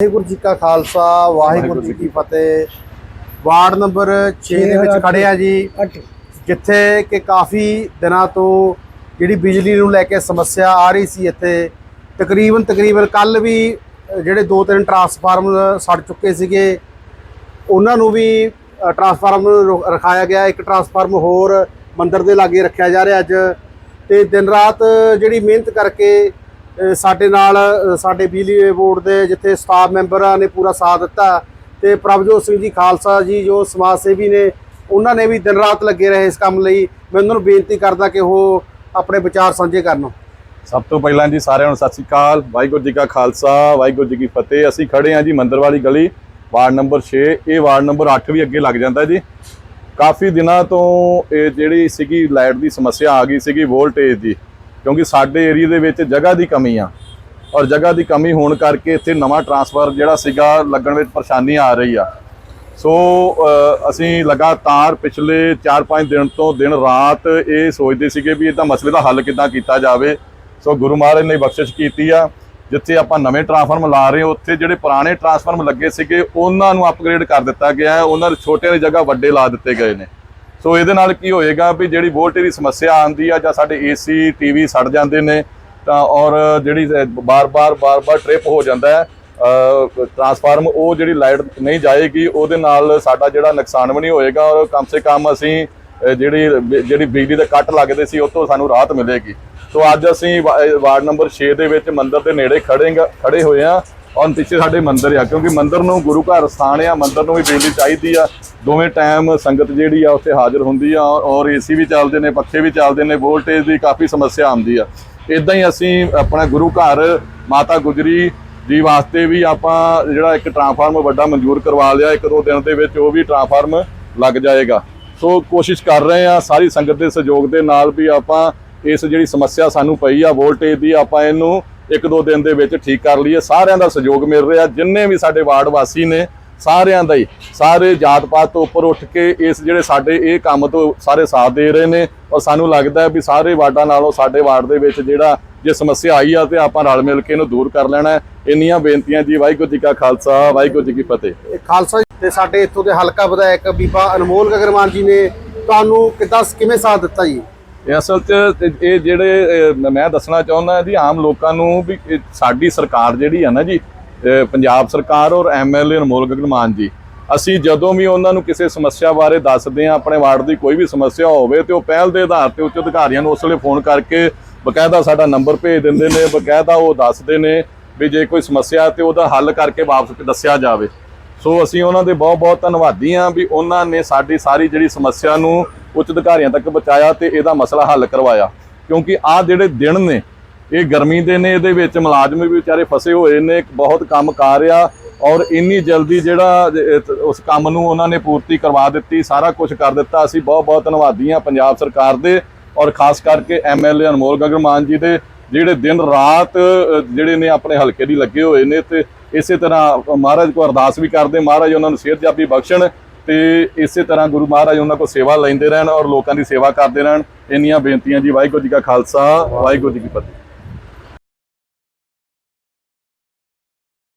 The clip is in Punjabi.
ਵਾਹਿਗੁਰੂ ਜੀ ਕਾ ਖਾਲਸਾ ਵਾਹਿਗੁਰੂ ਜੀ ਕੀ ਫਤਿਹ। ਵਾਰਡ ਨੰਬਰ 6 ਦੇ ਵਿੱਚ ਖੜੇ ਆ ਜੀ। ਜਿੱਥੇ ਕਿ ਕਾਫੀ ਦਿਨਾਂ ਤੋਂ ਜਿਹੜੀ ਬਿਜਲੀ ਨੂੰ ਲੈ ਕੇ ਸਮੱਸਿਆ ਆ ਰਹੀ ਸੀ ਇੱਥੇ ਤਕਰੀਬਨ ਤਕਰੀਬਨ ਕੱਲ ਵੀ ਜਿਹੜੇ ਦੋ ਤਿੰਨ ਟਰਾਂਸਫਾਰਮ ਸੜ ਚੁੱਕੇ ਸੀਗੇ ਉਹਨਾਂ ਨੂੰ ਵੀ ਅ, ਟਰਾਂਸਫਾਰਮ ਨੂੰ ਰੋ- ਰਖਾਇਆ ਗਿਆ ਇੱਕ ਟਰਾਂਸਫਾਰਮ ਹੋਰ ਮੰਦਿਰ ਦੇ ਲਾਗੇ ਰੱਖਿਆ ਜਾ ਰਿਹਾ ਅੱਜ। ਤੇ ਦਿਨ ਰਾਤ ਜਿਹੜੀ ਮਿਹਨਤ ਕਰਕੇ ਸਾਡੇ ਨਾਲ ਸਾਡੇ ਬਿਜਲੀ ਬੋਰਡ ਦੇ ਜਿੱਥੇ ਸਟਾਫ ਮੈਂਬਰਾਂ ਨੇ ਪੂਰਾ ਸਾਥ ਦਿੱਤਾ ਤੇ ਪ੍ਰਭਜੋਤ ਸਿੰਘ ਜੀ ਖਾਲਸਾ ਜੀ, ਜੋ ਸਮਾਜ ਸੇਵੀ ਨੇ, ਉਹਨਾਂ ਨੇ ਵੀ ਦਿਨ ਰਾਤ ਲੱਗੇ ਰਹੇ ਇਸ ਕੰਮ ਲਈ। ਮੈਂ ਉਹਨਾਂ ਨੂੰ ਬੇਨਤੀ ਕਰਦਾ ਕਿ ਉਹ ਆਪਣੇ ਵਿਚਾਰ ਸਾਂਝੇ ਕਰਨ। ਸਭ ਤੋਂ ਪਹਿਲਾਂ ਜੀ ਸਾਰਿਆਂ ਨੂੰ ਸਤਿ ਸ੍ਰੀ ਅਕਾਲ। ਵਾਹਿਗੁਰੂ ਜੀ ਕਾ ਖਾਲਸਾ, ਵਾਹਿਗੁਰੂ ਜੀ ਕੀ ਫਤਿਹ। ਅਸੀਂ ਖੜੇ ਹਾਂ ਜੀ ਮੰਦਰ ਵਾਲੀ ਗਲੀ, ਵਾਰਡ ਨੰਬਰ 6 ਇਹ ਵਾਰਡ ਨੰਬਰ 8 ਵੀ ਅੱਗੇ ਲੱਗ ਜਾਂਦਾ ਜੀ। ਕਾਫੀ ਦਿਨਾਂ ਤੋਂ ਇਹ ਜਿਹੜੀ ਸੀਗੀ ਲਾਈਟ ਦੀ ਸਮੱਸਿਆ ਆ ਗਈ ਸੀਗੀ ਵੋਲਟੇਜ ਦੀ। ਕਿਉਂਕਿ ਸਾਡੇ ਏਰੀਆ ਦੇ ਵਿੱਚ ਜਗ੍ਹਾ ਦੀ ਕਮੀ ਆ। ਔਰ ਜਗ੍ਹਾ ਦੀ ਕਮੀ ਹੋਣ ਕਰਕੇ ਇੱਥੇ ਨਵਾਂ ਟਰਾਂਸਫਰ ਜਿਹੜਾ ਸੀਗਾ ਲੱਗਣ ਵਿੱਚ ਪਰੇਸ਼ਾਨੀ ਆ ਰਹੀ ਆ। ਸੋ ਅਸੀਂ ਲਗਾਤਾਰ ਪਿਛਲੇ 4-5 ਦਿਨ ਤੋਂ ਦਿਨ ਰਾਤ ਇਹ ਸੋਚਦੇ ਸੀਗੇ ਵੀ ਇਹਦਾ ਮਸਲੇ ਦਾ ਹੱਲ ਕਿੱਦਾਂ ਕੀਤਾ ਜਾਵੇ। ਸੋ, ਗੁਰੂ ਮਹਾਰਾਜ ਨੇ ਬਖਸ਼ਿਸ਼ ਕੀਤੀ ਆ। ਜਿੱਥੇ ਆਪਾਂ ਨਵੇਂ ਟਰਾਂਸਫਾਰਮ ਲਾ ਰਹੇ ਹਾਂ, ਉੱਥੇ ਜਿਹੜੇ ਪੁਰਾਣੇ ਟਰਾਂਸਫਾਰਮ ਲੱਗੇ ਸੀਗੇ, ਉਹਨਾਂ ਨੂੰ ਅਪਗ੍ਰੇਡ ਕਰ ਦਿੱਤਾ ਗਿਆ ਹੈ। ਉਹਨਾਂ ਦੇ ਛੋਟਿਆਂ ਦੀ ਜਗ੍ਹਾ ਵੱਡੇ ਲਾ ਦਿੱਤੇ ਗਏ ਨੇ। ਸੋ ਇਹਦੇ ਨਾਲ ਕੀ ਹੋਏਗਾ ਵੀ ਜਿਹੜੀ ਵੋਲਟੇਜ ਦੀ ਸਮੱਸਿਆ ਆਉਂਦੀ ਆ ਜਾਂ ਸਾਡੇ ਏਸੀ ਟੀਵੀ ਸੜ ਜਾਂਦੇ ਨੇ ਤਾਂ ਔਰ ਜਿਹੜੀ ਬਾਰ-ਬਾਰ ਬਾਰ-ਬਾਰ ਟ੍ਰਿਪ ਹੋ ਜਾਂਦਾ ਹੈ ਟਰਾਂਸਫਾਰਮ ਉਹ ਜਿਹੜੀ ਲਾਈਟ ਨਹੀਂ ਜਾਏਗੀ ਉਹਦੇ ਨਾਲ ਸਾਡਾ ਜਿਹੜਾ ਨੁਕਸਾਨ ਵੀ ਨਹੀਂ ਹੋਏਗਾ ਔਰ ਕਮ ਸੇ ਕਮ ਅਸੀਂ ਅ, ਜਿਹੜੀ ਜਿਹੜੀ ਬਿਜਲੀ ਦੇ ਕੱਟ ਲੱਗਦੇ ਸੀ ਉਹ ਤੋਂ ਸਾਨੂੰ ਰਾਹਤ ਮਿਲੇਗੀ। ਸੋ ਅੱਜ ਅਸੀਂ ਵਾ- ਵਾਰਡ ਨੰਬਰ 6 ਦੇ ਵਿੱਚ ਮੰਦਰ ਦੇ ਨੇੜੇ ਖੜੇ ਗ- ਖੜੇ ਹੋਏ ਆ ਔਰ ਪਿੱਛੇ ਸਾਡੇ ਮੰਦਿਰ ਆ, ਕਿਉਂਕਿ ਮੰਦਿਰ ਨੂੰ ਗੁਰੂ ਘਰ ਸਥਾਨ ਆ, ਮੰਦਿਰ ਨੂੰ ਵੀ ਬਿਜਲੀ ਚਾਹੀਦੀ ਆ। ਦੋਵੇਂ ਟਾਈਮ ਸੰਗਤ ਜਿਹੜੀ ਆ, ਉੱਥੇ ਹਾਜ਼ਰ ਹੁੰਦੀ ਆ ਔਰ ਏਸੀ ਵੀ ਚੱਲਦੇ ਨੇ, ਪੱਖੇ ਵੀ ਚੱਲਦੇ ਨੇ ਵੋਲਟੇਜ ਦੀ ਕਾਫੀ ਸਮੱਸਿਆ ਆਉਂਦੀ ਆ। ਇਦਾਂ ਹੀ ਅਸੀਂ ਆਪਣਾ ਗੁਰੂ ਘਰ, ਮਾਤਾ ਗੁਜਰੀ ਜੀ ਵਾਸਤੇ ਵੀ ਆਪਾਂ ਜਿਹੜਾ ਇੱਕ ਟਰਾਂਸਫਾਰਮ ਵੱਡਾ ਮਨਜ਼ੂਰ ਕਰਵਾ ਲਿਆ, ਇੱਕ ਦੋ ਦਿਨ ਦੇ ਵਿੱਚ ਉਹ ਵੀ ਟਰਾਂਸਫਾਰਮ ਲੱਗ ਜਾਏਗਾ। ਸੋ ਕੋਸ਼ਿਸ਼ ਕਰ ਰਹੇ ਆ, ਸਾਰੀ ਸੰਗਤ ਦੇ ਸਹਿਯੋਗ ਦੇ ਨਾਲ ਵੀ ਆਪਾਂ ਇਸ ਜਿਹੜੀ ਸਮੱਸਿਆ ਸਾਨੂੰ ਪਈ ਆ ਵੋਲਟੇਜ ਦੀ, ਆਪਾਂ ਇਹਨੂੰ ਇੱਕ ਦੋ ਦਿਨ ਦੇ ਵਿੱਚ ਠੀਕ ਕਰ ਲਈਏ। ਸਾਰਿਆਂ ਦਾ ਸਹਿਯੋਗ ਮਿਲ ਰਿਹਾ। ਜਿੰਨੇ ਵੀ ਸਾਡੇ ਵਾਰਡ ਵਾਸੀ ਨੇ, ਸਾਰਿਆਂ ਦਾ ਹੀ। ਸਾਰੇ ਜਾਤ ਪਾਤ ਤੋਂ ਉੱਪਰ ਉੱਠ ਕੇ ਇਸ ਜਿਹੜੇ ਸਾਡੇ ਇਹ ਕੰਮ ਤੋਂ ਸਾਰੇ ਸਾਥ ਦੇ ਰਹੇ ਨੇ ਔਰ ਸਾਨੂੰ ਲੱਗਦਾ ਹੈ ਵੀ ਸਾਰੇ ਵਾਰਡਾਂ ਨਾਲੋਂ ਸਾਡੇ ਵਾਰਡ ਦੇ ਵਿੱਚ ਜਿਹੜਾ ਜੇ ਸਮੱਸਿਆ ਆਈ ਆ ਤੇ ਆਪਾਂ ਰਲ ਮਿਲ ਕੇ ਇਹਨੂੰ ਦੂਰ ਕਰ ਲੈਣਾ ਹੈ। ਇੰਨੀਆਂ ਬੇਨਤੀਆਂ ਜੀ। ਵਾਹਿਗੁਰੂ ਜੀ ਕਾ ਖਾਲਸਾ, ਵਾਹਿਗੁਰੂ ਜੀ ਕੀ ਫਤਿਹ। ਖਾਲਸਾ ਜੀ ਤੇ ਸਾਡੇ ਇੱਥੋਂ ਦੇ ਹਲਕਾ ਵਿਧਾਇਕ ਬੀਬਾ ਅਨਮੋਲ ਗਗਰਮਾਨ ਜੀ ਨੇ ਤੁਹਾਨੂੰ ਕਿੱਦਾਂ ਕਿਵੇਂ ਸਾਥ ਦਿੱਤਾ ਜੀ? ਇਹ ਅਸਲ 'ਚ ਇਹ ਜਿਹੜੇ ਮੈਂ ਦੱਸਣਾ ਚਾਹੁੰਦਾ ਜੀ, ਆਮ ਲੋਕਾਂ ਨੂੰ ਵੀ ਸਾਡੀ ਸਰਕਾਰ ਜਿਹੜੀ ਆ ਨਾ ਜੀ ਪੰਜਾਬ ਸਰਕਾਰ ਔਰ ਐਮਐਲਏ ਅਨਮੋਲ ਗਗਨ ਮਾਨ ਜੀ, ਅਸੀਂ ਜਦੋਂ ਵੀ ਉਹਨਾਂ ਨੂੰ ਕਿਸੇ ਸਮੱਸਿਆ ਬਾਰੇ ਦੱਸਦੇ ਆ ਆਪਣੇ ਵਾਰਡ ਦੀ ਕੋਈ ਵੀ ਸਮੱਸਿਆ ਹੋਵੇ ਤੇ ਉਹ ਪਹਿਲ ਦੇ ਆਧਾਰ ਤੇ ਉੱਚ ਅਧਿਕਾਰੀਆਂ ਨੂੰ ਉਸ ਵੇਲੇ ਫੋਨ ਕਰਕੇ ਬਕਾਇਦਾ ਸਾਡਾ ਨੰਬਰ ਭੇਜ ਦਿੰਦੇ ਨੇ, ਬਕਾਇਦਾ ਉਹ ਦੱਸਦੇ ਨੇ ਵੀ ਜੇ ਕੋਈ ਸਮੱਸਿਆ ਤੇ ਉਹਦਾ ਹੱਲ ਕਰਕੇ ਵਾਪਸ ਦੱਸਿਆ ਜਾਵੇ। ਸੋ ਅਸੀਂ ਉਹਨਾਂ ਦੇ ਬਹੁਤ ਬਹੁਤ ਧੰਨਵਾਦੀ ਹਾਂ ਵੀ ਉਹਨਾਂ ਨੇ ਸਾਡੀ ਸਾਰੀ ਜਿਹੜੀ ਸਮੱਸਿਆ ਨੂੰ ਉੱਚ ਅਧਿਕਾਰੀਆਂ ਤੱਕ ਪਹੁੰਚਾਇਆ ਤੇ ਇਹਦਾ ਮਸਲਾ ਹੱਲ ਕਰਵਾਇਆ। ਕਿਉਂਕਿ ਆਹ ਜਿਹੜੇ ਦਿਨ ਨੇ, ਇਹ ਗਰਮੀ ਦੇ ਨੇ, ਇਹਦੇ ਵਿੱਚ ਮੁਲਾਜ਼ਮ ਵੀ ਵਿਚਾਰੇ ਫਸੇ ਹੋਏ ਨੇ ਬਹੁਤ ਕੰਮ ਕਰ ਆ ਔਰ ਇੰਨੀ ਜਲਦੀ ਜਿਹੜਾ ਉਸ ਕੰਮ ਨੂੰ ਉਹਨਾਂ ਨੇ ਪੂਰਤੀ ਕਰਵਾ ਦਿੱਤੀ, ਸਾਰਾ ਕੁਝ ਕਰ ਦਿੱਤਾ। ਅਸੀਂ ਬਹੁਤ ਬਹੁਤ ਧੰਨਵਾਦੀ ਹਾਂ ਪੰਜਾਬ ਸਰਕਾਰ ਦੇ ਔਰ ਖਾਸ ਕਰਕੇ ਐਮਐਲਏ ਅਨਮੋਲ ਗਗਨ ਮਾਨ ਜੀ ਦੇ, ਜਿਹੜੇ ਦਿਨ ਰਾਤ ਜਿਹੜੇ ਨੇ ਆਪਣੇ ਹਲਕੇ ਦੀ ਲੱਗੇ ਹੋਏ ਨੇ ਤੇ ਇਸੇ ਤਰ੍ਹਾਂ ਮਹਾਰਾਜ ਕੋ ਅਰਦਾਸ ਵੀ ਕਰਦੇ, ਮਹਾਰਾਜ ਉਹਨਾਂ ਨੂੰ ਸਿਹਤ ਜਾਬੀ ਬਖਸ਼ਣ। ਤੇ ਇਸੇ ਤਰ੍ਹਾਂ ਗੁਰੂ ਮਹਾਰਾਜ ਉਹਨਾਂ ਕੋ ਸੇਵਾ ਲੈਂਦੇ ਰਹਿਣ ਔਰ ਲੋਕਾਂ ਦੀ ਸੇਵਾ ਕਰਦੇ ਰਹਿਣ। ਇੰਨੀਆਂ ਬੇਨਤੀਆਂ ਜੀ, ਵਾਹਿਗੁਰੂ ਜੀ ਕਾ ਖਾਲਸਾ, ਵਾਹਿਗੁਰੂ ਜੀ ਕੀ ਫਤਿਹ।